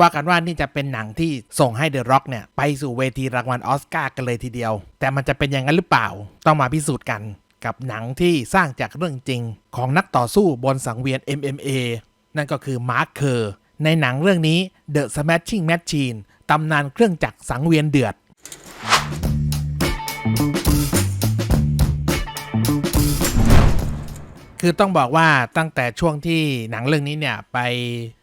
ว่ากันว่านี่จะเป็นหนังที่ส่งให้เดอะร็อกเนี่ย ไปสู่เวทีรางวัลออสการ์กันเลยทีเดียว แต่มันจะเป็นอย่างนั้นหรือเปล่า ต้องมาพิสูจน์กันกับหนังที่สร้างจากเรื่องจริง ของนักต่อสู้บนสังเวียน MMA นั่นก็คือมาร์คเคอร์ในหนังเรื่องนี้ The Smashing Machine ตำนานเครื่องจักรสังเวียนเดือด คือต้องบอกว่าตั้งแต่ช่วงที่หนังเรื่องนี้เนี่ยไป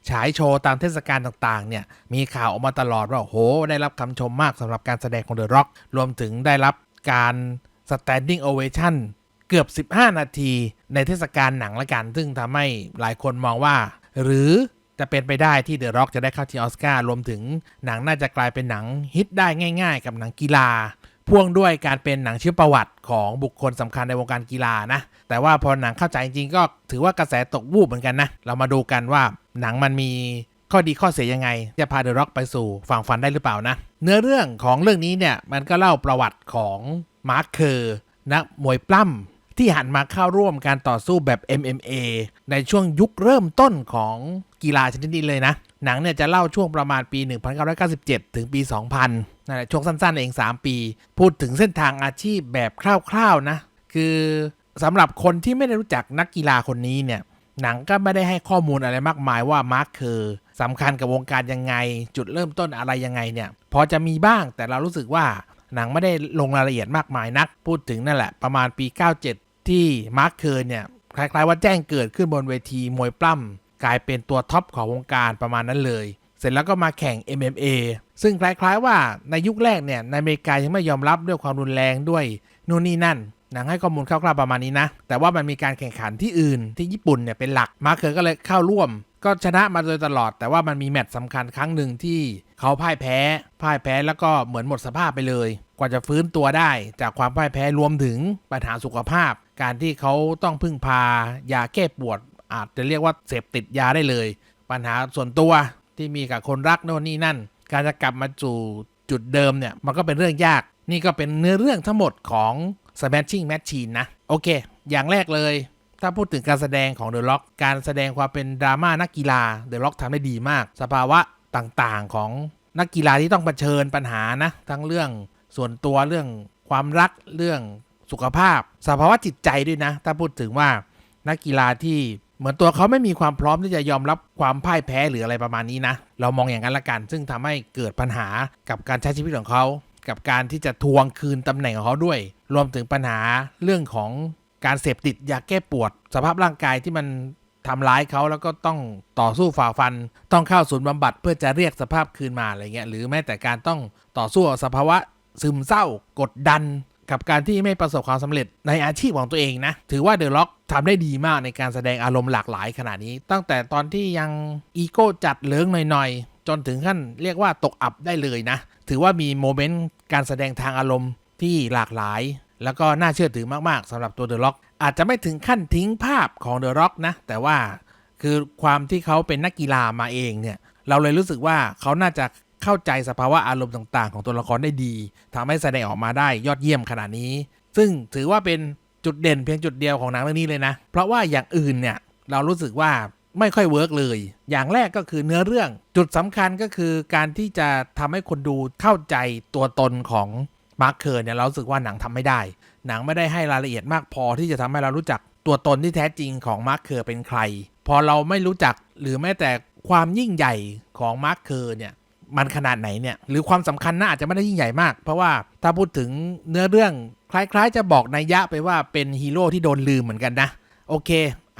ฉายโชว์ตามเทศกาลต่างๆเนี่ยมีข่าวออกมาตลอดว่าโห ได้รับคำชมมากสำหรับการแสดงของ The Rock รวมถึงได้รับการ standing ovation เกือบ 15 นาทีในเทศกาลหนังละกัน ซึ่งทำให้หลายคนมองว่า หรือจะเป็นไปได้ที่ The Rock จะได้เข้าที่ออสการ์รวมถึงหนังน่าจะกลายเป็นหนังฮิตได้ง่าย ๆ กับหนังกีฬา พ่วงด้วยการเป็นหนังชีวประวัติของบุคคลสำคัญในวงการกีฬานะ แต่ว่าพอหนังเข้าใจจริงๆ ก็ถือว่ากระแสตกวูบเหมือนกันนะ เรามาดูกันว่าหนังมันมีข้อดีข้อเสียยังไง จะพาเดอะร็อกไปสู่ฝั่งฝันได้หรือเปล่านะ เนื้อเรื่องของเรื่องนี้เนี่ยมันก็เล่าประวัติของมาร์คเคอร์นักมวยปล้ำ ที่หันมาเข้าร่วมการต่อสู้แบบ MMA ในช่วงยุคเริ่มต้นของกีฬาชนิดนี้เลยนะ หนังเนี่ยจะเล่าช่วงประมาณปี 1997 ถึงปี 2000นั่นแหละช่วงสั้นๆเอง 3 ปี พูดถึงเส้นทางอาชีพแบบคร่าวๆนะ คือสำหรับคนที่ไม่ได้รู้จักนักกีฬาคนนี้เนี่ยหนังก็ไม่ได้ให้ข้อมูลอะไรมากมายว่ามาร์คเคอสำคัญกับวงการยังไง จุดเริ่มต้นอะไรยังไงเนี่ยพอจะมีบ้างแต่เรารู้สึกว่าหนังไม่ได้ลงรายละเอียดมากมายนัก พูดถึงนั่นแหละ ประมาณปี 97 ที่มาร์คเคอร์เนี่ยคล้ายๆว่าแจ้งเกิดขึ้นบนเวทีมวยปล้ำกลายเป็นตัวท็อปของวงการประมาณนั้นเลย เสร็จแล้วก็มาแข่ง MMA ซึ่งคล้ายๆว่าในยุคแรกเนี่ยในอเมริกายังไม่ยอมรับด้วยความรุนแรงด้วยนู่นนี่นั่นนังให้ข้อมูลคร่าวๆประมาณนี้นะ แต่ว่ามันมีการแข่งขันที่อื่นที่ญี่ปุ่นเนี่ยเป็นหลัก มาร์คเคอร์ก็เลยเข้าร่วม ก็ชนะมาโดยตลอด แต่ว่ามันมีแมตช์สำคัญครั้งหนึ่งที่เขาพ่ายแพ้ พ่ายแพ้แล้วก็เหมือนหมดสภาพไปเลย กว่าจะฟื้นตัวได้จากความพ่ายแพ้รวมถึงปัญหาสุขภาพ การที่เขาต้องพึ่งพายาแก้ปวด อาจจะเรียกว่าเสพติดยาได้เลย ปัญหาส่วนตัวที่มีกับคนรักโน่นนี่นั่น การจะกลับมาสู่จุดเดิมเนี่ยมันก็เป็นเรื่องยาก นี่ก็เป็นเนื้อเรื่องทั้งหมดของ Smashing Machine นะ โอเค อย่างแรกเลย ถ้าพูดถึงการแสดงของ The Rock การแสดงความเป็นดราม่านักกีฬา The Rock ทำได้ดีมาก สภาวะต่างๆของนักกีฬาที่ต้องเผชิญปัญหานะ ทั้งเรื่อง ส่วนตัวเรื่องความรักเรื่องสุขภาพ สภาวะจิตใจด้วยนะ ถ้าพูดถึงว่านักกีฬาที่เหมือนตัวเขาไม่มีความพร้อมที่จะยอมรับความพ่ายแพ้หรืออะไรประมาณนี้นะ เรามองอย่างนั้นละกัน ซึ่งทำให้เกิดปัญหากับการใช้ชีวิตของเขา กับการที่จะทวงคืนตำแหน่งของเขาด้วย รวมถึงปัญหาเรื่องของการเสพติดยาแก้ปวด สภาพร่างกายที่มันทำร้ายเขาแล้วก็ต้องต่อสู้ฝ่าฟัน ต้องเข้าศูนย์บำบัดเพื่อจะเรียกสภาพคืนมาอะไรเงี้ยหรือแม้แต่การต้องต่อสู้กับสภาวะ ซึมเศร้ากดดันกับการที่ไม่ประสบความสำเร็จในอาชีพของตัวเองนะ ถือว่าเดอะล็อกทำได้ดีมากในการแสดงอารมณ์หลากหลายขนาดนี้ ตั้งแต่ตอนที่ยังอีโก้จัดเลืองหน่อยๆ จนถึงขั้นเรียกว่าตกอับได้เลยนะ ถือว่ามีโมเมนต์การแสดงทางอารมณ์ที่หลากหลาย แล้วก็น่าเชื่อถือมากๆสำหรับตัวเดอะล็อกอาจจะไม่ถึงขั้นทิ้งภาพของเดอะล็อกนะ แต่ว่าคือความที่เขาเป็นนักกีฬามาเองเนี่ยเราเลยรู้สึกว่าเขาน่าจะ เข้าใจสภาวะอารมณ์ต่างๆ ของตัวละครได้ดีทำให้แสดงออกมาได้ยอดเยี่ยมขนาดนี้ ซึ่งถือว่าเป็นจุดเด่นเพียงจุดเดียวของหนังเรื่องนี้เลยนะ เพราะว่าอย่างอื่นเนี่ยเรารู้สึกว่าไม่ค่อยเวิร์กเลย อย่างแรกก็คือเนื้อเรื่อง จุดสำคัญก็คือการที่จะทำให้คนดูเข้าใจตัวตนของมาร์คเคอร์เนี่ยเราสึกว่าหนังทำไม่ได้ หนังไม่ได้ให้รายละเอียดมากพอที่จะทำให้เรารู้จักตัวตนที่แท้จริงของมาร์คเคอร์เป็นใคร พอเราไม่รู้จักหรือแม้แต่ความยิ่งใหญ่ของมาร์คเคอร์เนี่ย มันขนาดไหนเนี่ย หรือความสำคัญน่าอาจจะไม่ได้ยิ่งใหญ่มาก เพราะว่าถ้าพูดถึงเนื้อเรื่องคล้ายๆ จะบอกนัยยะไปว่าเป็นฮีโร่ที่โดนลืมเหมือนกันนะ โอเค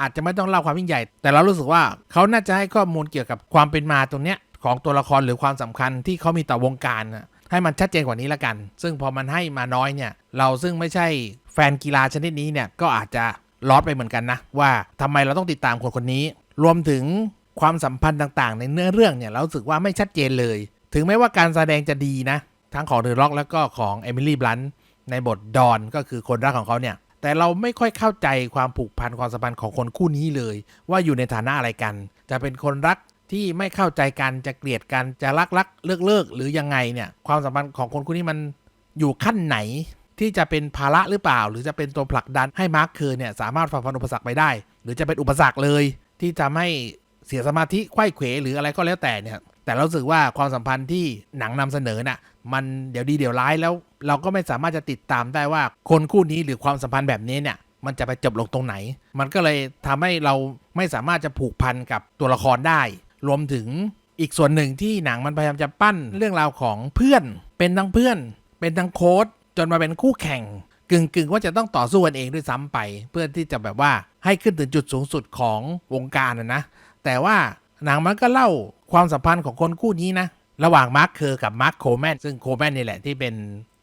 อาจจะไม่ต้องเล่าความยิ่งใหญ่ แต่เรารู้สึกว่าเขาน่าจะให้ข้อมูลเกี่ยวกับความเป็นมาตรงเนี้ยของตัวละครหรือความสำคัญที่เขามีต่อวงการให้มันชัดเจนกว่านี้ละกัน ซึ่งพอมันให้มาน้อยเนี่ย เราซึ่งไม่ใช่แฟนกีฬาชนิดนี้เนี่ยก็อาจจะลอดไปเหมือนกันนะว่าทำไมเราต้องติดตามคนคนนี้ รวมถึง ความสัมพันธ์ต่างๆ ในเนื้อเรื่องเนี่ยเราสึกว่าไม่ชัดเจนเลย ถึงแม้ว่าการแสดงจะดีนะ ทั้งของเดอะร็อกแล้วก็ของเอมิลี่บลันในบทดอนก็คือคนรักของเขาเนี่ย แต่เราไม่ค่อยเข้าใจความผูกพันความสัมพันธ์ของคนคู่นี้เลย ว่าอยู่ในฐานะอะไรกัน จะเป็นคนรักที่ไม่เข้าใจกันจะเกลียดกันจะรักรักเลิกเลิกหรือยังไงเนี่ยความสัมพันธ์ของคนคู่นี้มันอยู่ขั้นไหน ที่จะเป็นภาระหรือเปล่า หรือจะเป็นตัวผลักดันให้มาร์คเคอร์เนี่ยสามารถฝ่าฟันอุปสรรคไปได้ หรือจะเป็นอุปสรรคเลย ที่ทำให้ เสียสมาธิไข้เขวหรืออะไรก็แล้วแต่เนี่ย แต่เราสึกว่าความสัมพันธ์ที่หนังนำเสนอน่ะ มันเดี๋ยวดีเดี๋ยวร้ายแล้ว เราก็ไม่สามารถจะติดตามได้ว่าคนคู่นี้หรือความสัมพันธ์แบบนี้เนี่ยมันจะไปจบลงตรงไหน มันก็เลยทำให้เราไม่สามารถจะผูกพันกับตัวละครได้ รวมถึงอีกส่วนหนึ่งที่หนังมันพยายามจะปั้นเรื่องราวของเพื่อน เป็นทั้งเพื่อน เป็นทั้งโค้ชจนมาเป็นคู่แข่ง กึ่งกึ่งๆว่าจะต้องต่อสู้กันเองด้วยซ้ำไป เพื่อที่จะแบบว่าให้ขึ้นถึงจุดสูงสุดของวงการนะนะ แต่ว่าหนังมันก็เล่าความสัมพันธ์ของคนคู่นี้นะ ระหว่างมาร์คเคอร์กับมาร์คโคแมนซึ่งโคแมนนี่แหละที่เป็น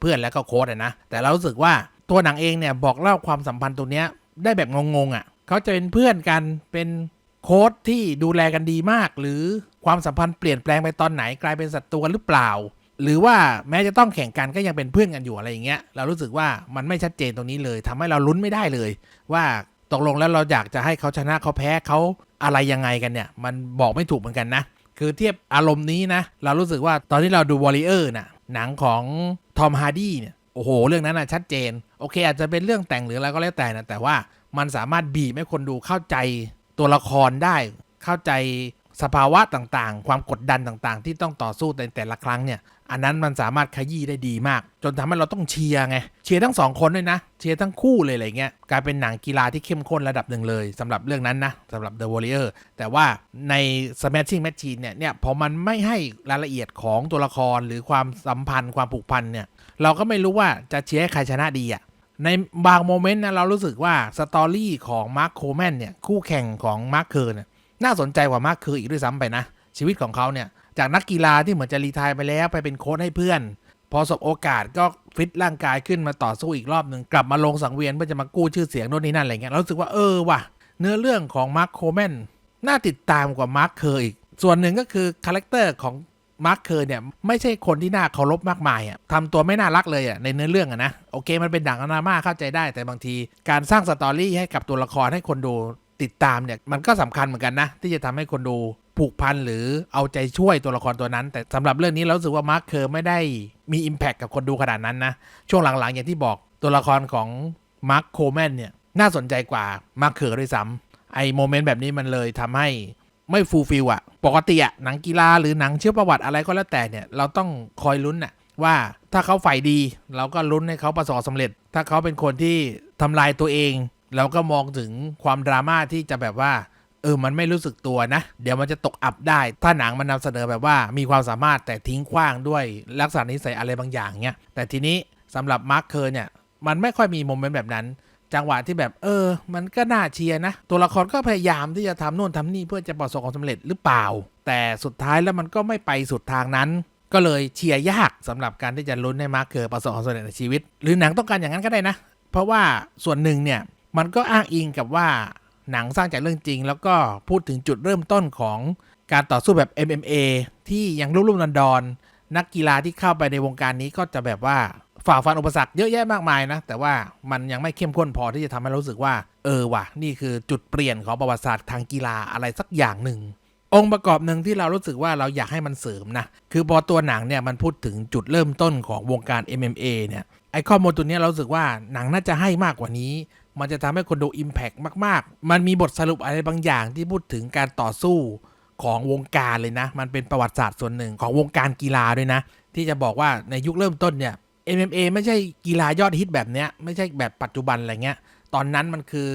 เพื่อนแล้วก็โค้ชอะนะ แต่เรารู้สึกว่าตัวหนังเองเนี่ยบอกเล่าความสัมพันธ์ตัวเนี้ยได้แบบงงๆอะ่ะเขาจะเป็นเพื่อนกันเป็นโค้ชที่ดูแลกันดีมาก หรือความสัมพันธ์เปลี่ยนแปลงไปตอนไหนกลายเป็นศัตรูกันหรือเปล่า หรือว่าแม้จะต้องแข่งกันก็ยังเป็นเพื่อนกันอยู่อะไรอย่างเงี้ย เรารู้สึกว่ามันไม่ชัดเจนตรงนี้เลยทำให้เราลุ้นไม่ได้เลย ว่า ตกลงแล้วเราอยากจะให้เขาชนะเขาแพ้เขาอะไรยังไงกันเนี่ย มันบอกไม่ถูกเหมือนกันนะ คือเทียบอารมณ์นี้นะ เรารู้สึกว่าตอนที่เราดูวอริเออร์น่ะหนังของทอมฮาร์ดี้เนี่ยโอ้โห เรื่องนั้นน่ะชัดเจน โอเค อาจจะเป็นเรื่องแต่งหรืออะไรก็แล้วแต่นะแต่ว่ามันสามารถบีบให้คนดูเข้าใจตัวละครได้ เข้าใจ สภาวะต่างๆ ความกดดันต่างๆ ที่ต้องต่อสู้ในแต่ละครั้งเนี่ย อันนั้นมันสามารถขยี้ได้ดีมาก จนทำให้เราต้องเชียร์ไง เชียร์ทั้งสองคนด้วยนะ เชียร์ทั้งคู่เลยอะไรเงี้ย กลายเป็นหนังกีฬาที่เข้มข้นระดับหนึ่งเลยสำหรับเรื่องนั้นนะสำหรับ The Warrior แต่ว่าใน Smashing Machine เนี่ยเนี่ยพอมันไม่ให้รายละเอียดของตัวละครหรือความสัมพันธ์ความผูกพันเนี่ย เราก็ไม่รู้ว่าจะเชียร์ใครชนะดีอะในบางโมเมนต์นะเรารู้สึกว่าสตอรี่ของมาร์คโคแมนเนี่ยคู่แข่งของมาร์คเคอร์เนี่ย น่าสนใจกว่ามาร์คเคออีกด้วยซ้ำไปนะ ชีวิตของเขาเนี่ยจากนักกีฬาที่เหมือนจะรีไทายไปแล้วไปเป็นโค้ชให้เพื่อน พอสบโอกาสก็ฟิตร่างกายขึ้นมาต่อสู้อีกรอบหนึ่งกลับมาลงสังเวียนเพื่อจะมากู้ชื่อเสียงโน่นนี่นั่นอะไรเงี้ยเรารู้สึกว่าเออว่ะเนื้อเรื่องของมาร์คโคแมนน่าติดตามกว่ามาร์คเคอร์อีก ส่วนหนึ่งก็คือคาแรคเตอร์ของมาร์คเคอร์เนี่ยไม่ใช่คนที่น่าเคารพมากมายอะทำตัวไม่น่ารักเลยอะในเนื้อเรื่องอะนะโอเคมันเป็นดังอนามาเข้าใจได้ แต่บางทีการสร้างสตอรี่ให้กับตัวละครให้คนดู ติดตามเนี่ยมันก็สำคัญเหมือนกันนะ ที่จะทำให้คนดูผูกพันหรือเอาใจช่วยตัวละครตัวนั้น แต่สำหรับเรื่องนี้เราสึกว่ามาร์คเคอร์ไม่ได้มี Impact กับคนดูขนาดนั้นนะ ช่วงหลังๆ อย่างที่บอกตัวละครของมาร์คโคแมนเนี่ยน่าสนใจกว่ามาร์คเคอร์ด้วยซ้ำไอโมเมนต์แบบนี้มันเลยทำให้ไม่ฟูลฟิลอะปกติอะหนังกีฬาหรือหนังเชื่อประวัติอะไรก็แล้วแต่เนี่ยเราต้องคอยลุ้นอะว่าถ้าเขาฝ่ายดี เราก็ลุ้นให้เขาประสบความสำเร็จ ถ้าเขาเป็นคนที่ทำลายตัวเอง เราก็มองถึงความดราม่าที่จะแบบว่าเออมันไม่รู้สึกตัวนะ เดี๋ยวมันจะตกอับได้ ถ้าหนังมันนำเสนอแบบว่ามีความสามารถแต่ทิ้งขว้างด้วยลักษณะนิสัยอะไรบางอย่างเนี่ยแต่ทีนี้สำหรับมาร์คเคอร์เนี่ยมันไม่ค่อยมีโมเมนต์แบบนั้น จังหวะที่แบบเออ มันก็น่าเชียร์นะ ตัวละครก็พยายามที่จะทำโน่นทำนี่เพื่อจะประสบความสำเร็จหรือเปล่า แต่สุดท้ายแล้วมันก็ไม่ไปสุดทางนั้น ก็เลยเชียร์ยากสำหรับการที่จะลุ้นให้มาร์คเคอร์ประสบความสำเร็จในชีวิต หรือหนังต้องการอย่างนั้นก็ได้นะ เพราะว่าส่วนหนึ่งเนี่ย มันก็อ้างอิงกับว่าหนังสร้างจากเรื่องจริง แล้วก็พูดถึงจุดเริ่มต้นของการต่อสู้แบบ MMA ที่ยังรุ่มๆดอนๆนักกีฬาที่เข้าไปในวงการนี้ก็จะแบบว่าฝ่าฟันอุปสรรคเยอะแยะมากมายนะ แต่ว่ามันยังไม่เข้มข้นพอที่จะทำให้รู้สึกว่า เออว่ะ นี่คือจุดเปลี่ยนของประวัติศาสตร์ทางกีฬาอะไรสักอย่างหนึ่ง องค์ประกอบหนึ่งที่เรารู้สึกว่าเราอยากให้มันเสริมนะ คือพอตัวหนังเนี่ยมันพูดถึงจุดเริ่มต้นของวงการ MMA เนี่ยไอข้อมูลตัวเนี้ยเราสึกว่าหนังน่าจะให้มากกว่านี้ มันจะทำให้คนดู Impact มาก ๆ มันมีบทสรุปอะไรบางอย่างที่พูดถึงการต่อสู้ของวงการเลยนะ มันเป็นประวัติศาสตร์ส่วนหนึ่งของวงการกีฬาด้วยนะ ที่จะบอกว่าในยุคเริ่มต้นเนี่ย MMA ไม่ใช่กีฬายอดฮิตแบบเนี้ยไม่ใช่แบบปัจจุบันอะไรเงี้ย ตอนนั้นมันคือ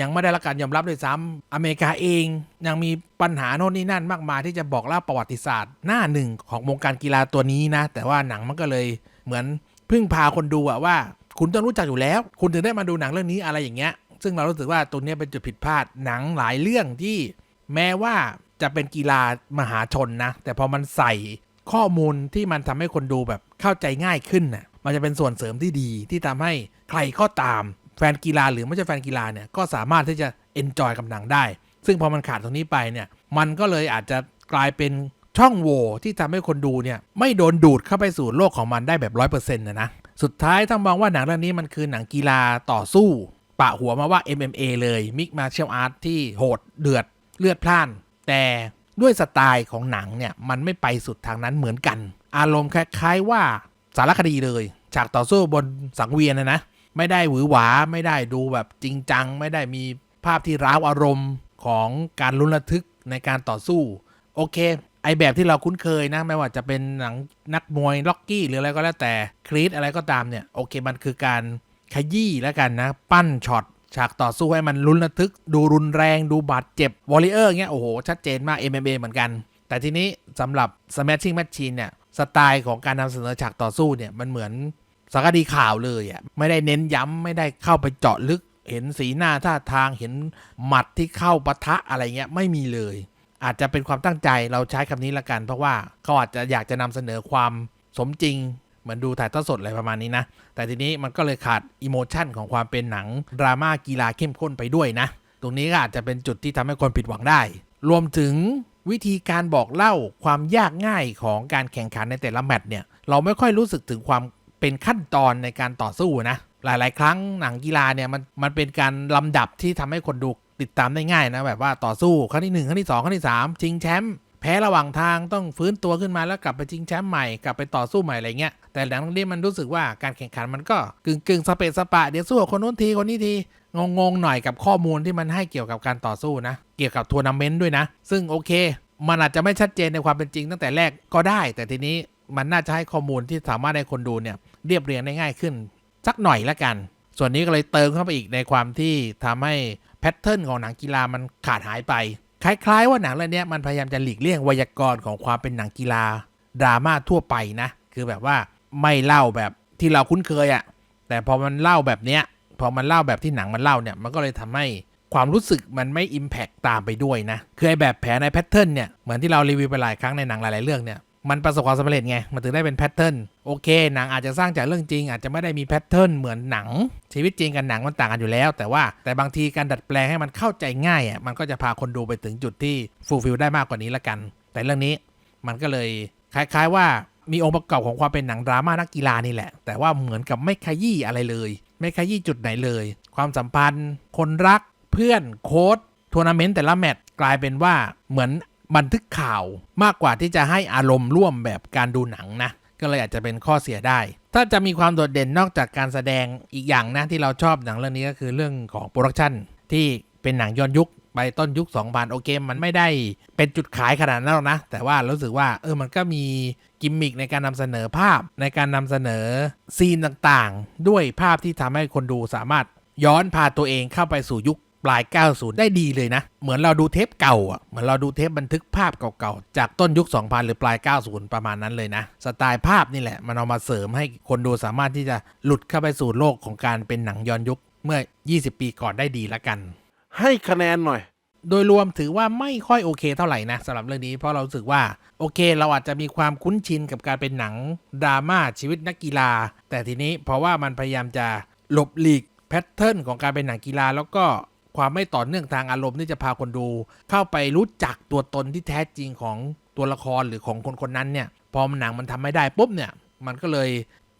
ยังไม่ได้รับการยอมรับด้วยซ้ำอเมริกาเองยังมีปัญหาโน่นนี่นั่นมากมายที่จะบอกเล่าประวัติศาสตร์หน้าหนึ่งของวงการกีฬาตัวนี้นะ แต่ว่าหนังมันก็เลยเหมือนพึ่งพาคนดูอะว่า คุณต้องรู้จักอยู่แล้ว คุณถึงได้มาดูหนังเรื่องนี้อะไรอย่างเงี้ย ซึ่งเรารู้สึกว่าตัวนี้เป็นจุดผิดพลาดหนังหลายเรื่องที่แม้ว่าจะเป็นกีฬามหาชนนะ แต่พอมันใส่ข้อมูลที่มันทำให้คนดูแบบเข้าใจง่ายขึ้นน่ะมันจะเป็นส่วนเสริมที่ดีที่ทำให้ใครก็ตาม แฟนกีฬาหรือไม่ใช่แฟนกีฬาเนี่ยก็สามารถที่จะเอนจอยกับหนังได้ ซึ่งพอมันขาดตรงนี้ไปเนี่ย มันก็เลยอาจจะกลายเป็นช่องโหว่ที่ทำให้คนดูเนี่ยไม่โดนดูดเข้าไปสู่โลกของมันได้แบบร้อยเปอร์เซ็นต์นะนะ สุดท้ายต้องมองว่าหนังเรื่องนี้มันคือหนังกีฬาต่อสู้ ปะหัวมาว่า MMA เลยมิกมาเชียลอาร์ตที่โหดเดือดเลือดพล่าน แต่ด้วยสไตล์ของหนังเนี่ยมันไม่ไปสุดทางนั้นเหมือนกัน อารมณ์คล้ายๆว่าสารคดีเลย ฉากต่อสู้บนสังเวียนนะนะ ไม่ได้หวือหวาไม่ได้ดูแบบจริงจัง ไม่ได้มีภาพที่ร้าวอารมณ์ของการลุ้นระทึกในการต่อสู้ โอเค ไอแบบที่เราคุ้นเคยนะไม่ว่าจะเป็นหนังนักมวยล็อกกี้หรืออะไรก็แล้วแต่ครีดอะไรก็ตามเนี่ยโอเคมันคือการขยี้แล้วกันนะ ปั้นช็อตฉากต่อสู้ให้มันลุ้นระทึก ดูรุนแรงดูบาดเจ็บวอลเลเยอร์เงี้ยโอ้โห ชัดเจนมาก MMA เหมือนกัน แต่ทีนี้สำหรับ Smashing Machine เนี่ยสไตล์ของการนำเสนอฉากต่อสู้เนี่ยมันเหมือนสารคดีข่าวเลยอะไม่ได้เน้นย้ำไม่ได้เข้าไปเจาะลึก เห็นสีหน้าท่าทางเห็นหมัดที่เข้าปะทะอะไรเงี้ยไม่มีเลย อาจจะเป็นความตั้งใจเราใช้คำนี้ละกัน เพราะว่าเขาอาจจะอยากจะนำเสนอความสมจริง เหมือนดูถ่ายทอดสดอะไรประมาณนี้นะ แต่ทีนี้มันก็เลยขาดอิโมชันของความเป็นหนังดราม่ากีฬาเข้มข้นไปด้วยนะ ตรงนี้ก็อาจจะเป็นจุดที่ทำให้คนผิดหวังได้ รวมถึงวิธีการบอกเล่าความยากง่ายของการแข่งขันในแต่ละแมตช์เนี่ยเราไม่ค่อยรู้สึกถึงความเป็นขั้นตอนในการต่อสู้นะหลาย ๆ ครั้งหนังกีฬาเนี่ยมันมันเป็นการลำดับที่ทำให้คนดู ติดตามได้ง่ายนะแบบว่าต่อสู้ครั้งที่ 1 ครั้งที่ 2 ครั้งที่ 3 ชิงแชมป์แพ้ระหว่างทางต้องฟื้นตัวขึ้นมาแล้วกลับไปชิงแชมป์ใหม่กลับไปต่อสู้ใหม่อะไรเงี้ยแต่หลังจากนี้มันรู้สึกว่าการแข่งขันมันก็กึ่งกึ่งสเปซสปะเดี๋ยวสู้กับคนนู้นทีคนนี้ทีงงๆหน่อยกับข้อมูลที่มันให้เกี่ยวกับการต่อสู้นะ เกี่ยวกับทัวร์นาเมนต์ด้วยนะ ซึ่งโอเค มันอาจจะไม่ชัดเจนในความเป็นจริงตั้งแต่แรกก็ได้ แต่ทีนี้มันน่าจะให้ข้อมูลที่สามารถให้คนดูเนี่ยเรียบเรียงได้ง่ายขึ้น สักหน่อยละกัน ส่วนนี้ก็เลยเติมเข้าไปอีกในความที่ทำให้ แพทเทิร์นของหนังกีฬามันขาดหายไป คล้ายๆ ว่าหนังเรื่องนี้มันพยายามจะหลีกเลี่ยงไวยากรณ์ของความเป็นหนังกีฬาดราม่าทั่วไปนะ คือแบบว่าไม่เล่าแบบที่เราคุ้นเคยอะ่ะแต่พอมันเล่าแบบเนี้ยพอมันเล่าแบบที่หนังมันเล่าเนี่ยมันก็เลยทำให้ความรู้สึกมันไม่อิมแพกตามไปด้วยนะคือไอแบบแผลในแพทเทิร์นเนี่ยเหมือนที่เรารีวิวไปหลายครั้งในหนังหลายๆเรื่องเนี่ย มันประสบความสำเร็จไง มันถึงได้เป็นแพทเทิร์น โอเค หนังอาจจะสร้างจากเรื่องจริง อาจจะไม่ได้มีแพทเทิร์นเหมือนหนัง ชีวิตจริงกับหนังมันต่างกันอยู่แล้ว แต่ว่าแต่บางทีการดัดแปลงให้มันเข้าใจง่ายอะ มันก็จะพาคนดูไปถึงจุดที่ฟูลฟิลได้มากกว่านี้ละกัน แต่เรื่องนี้มันก็เลยคล้าย ๆว่ามีองค์ประกอบของความเป็นหนังดราม่านักกีฬานี่แหละ แต่ว่าเหมือนกับไม่ขยี้อะไรเลย ไม่ขยี้จุดไหนเลย ความสัมพันธ์ คนรัก เพื่อน โค้ชทัวร์นาเมนต์แต่ละแมตช์กลายเป็นว่าเหมือน บันทึกข่าวมากกว่าที่จะให้อารมณ์ร่วมแบบการดูหนังนะก็เลยอาจจะเป็นข้อเสียได้ ถ้าจะมีความโดดเด่นนอกจากการแสดงอีกอย่างนะที่เราชอบหนังเรื่องนี้ก็คือเรื่องของโปรดักชันที่เป็นหนังย้อนยุคไปต้นยุค 2000 โอเค มันไม่ได้เป็นจุดขายขนาดนั้นหรอกนะ แต่ว่ารู้สึกว่าเออมันก็มีกิมมิคในการนำเสนอภาพในการนำเสนอซีนต่างๆ ด้วยภาพที่ทำให้คนดูสามารถย้อนพาตัวเองเข้าไปสู่ยุค ปลาย 90 ได้ดีเลยนะ เหมือนเราดูเทปเก่าอะ เหมือนเราดูเทปบันทึกภาพเก่าๆ จากต้นยุค 2000 หรือปลาย 90 ประมาณนั้นเลยนะ สไตล์ภาพนี่แหละ มันเอามาเสริมให้คนดูสามารถที่จะหลุดเข้าไปสู่โลกของการเป็นหนังย้อนยุคเมื่อ 20 ปีก่อนได้ดีละกัน ให้คะแนนหน่อย โดยรวมถือว่าไม่ค่อยโอเคเท่าไหร่นะสำหรับเรื่องนี้เพราะเรารู้สึกว่าโอเค เราอาจจะมีความคุ้นชินกับการเป็นหนังดราม่าชีวิตนักกีฬา แต่ทีนี้เพราะว่ามันพยายามจะหลบหลีกแพทเทิร์นของการเป็นหนังกีฬาแล้วก็ ความไม่ต่อเนื่องทางอารมณ์ที่จะพาคนดู เข้าไปรู้จักตัวตนที่แท้จริงของตัวละครหรือของคนคนนั้นเนี่ยพอหนังมันทำไม่ได้ปุ๊บเนี่ยมันก็เลย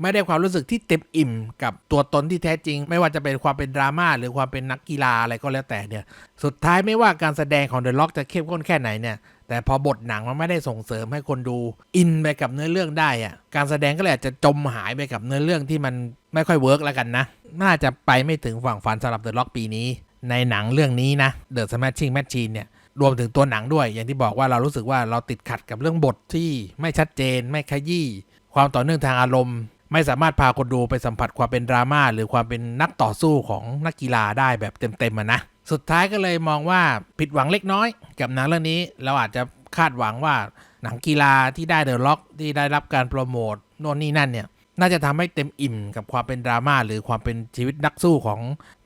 ไม่ได้ความรู้สึกที่เต็มอิ่มกับตัวตนที่แท้จริง ไม่ว่าจะเป็นความเป็นดราม่าหรือความเป็นนักกีฬาอะไรก็แล้วแต่เนี่ย สุดท้ายไม่ว่าการแสดงของเดอะล็อกจะเข้มข้นแค่ไหนเนี่ย แต่พอบทหนังมันไม่ได้ส่งเสริมให้คนดูอินไปกับเนื้อเรื่องได้อะการแสดงก็เลยอาจจะจมหายไปกับเนื้อเรื่องที่มันไม่ค่อยเวิร์กแล้วกันนะ น่าจะไปไม่ถึงฝั่งฝันสำหรับเดอะล็อกปีนี้ ในหนังเรื่องนี้นะ The Smashing Machine เนี่ยรวมถึงตัวหนังด้วย อย่างที่บอกว่าเรารู้สึกว่าเราติดขัดกับเรื่องบทที่ไม่ชัดเจน ไม่ขยี้ความต่อเนื่องทางอารมณ์ ไม่สามารถพาคนดูไปสัมผัสความเป็นดราม่าหรือความเป็นนักต่อสู้ของนักกีฬาได้แบบเต็มๆอะนะสุดท้ายก็เลยมองว่าผิดหวังเล็กน้อย กับหนังเรื่องนี้เราอาจจะคาดหวังว่าหนังกีฬาที่ได้เดอะล็อกที่ได้รับการโปรโมทโน่นนี่นั่นเนี่ยน่าจะทำให้เต็มอิ่มกับความเป็นดราม่าหรือความเป็นชีวิตนักสู้ของ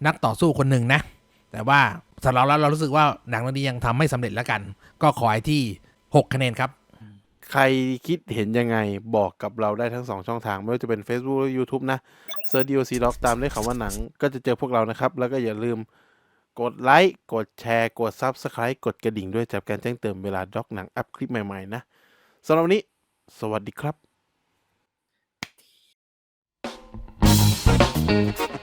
นักต่อสู้คนหนึ่งนะ แต่ว่าสำหรับเราเรารู้สึกว่าหนังเรื่องนี้ยังทำไม่สำเร็จแล้วกัน ก็ขอให้ที่ 6 คะแนนครับ ใครคิดเห็นยังไงบอกกับเราได้ทั้งสองช่องทาง ไม่ว่าจะเป็น Facebook และ YouTube นะเซิร์ช DOC Doc ตามด้วยคำว่าหนังก็จะเจอพวกเรานะครับ แล้วก็อย่าลืมกดไลค์ กดแชร์ กด Subscribe กดกระดิ่งด้วยจับการแจ้งเตือนเวลาด็อกหนังอัพคลิปใหม่ๆนะสำหรับวันนี้ สวัสดีครับ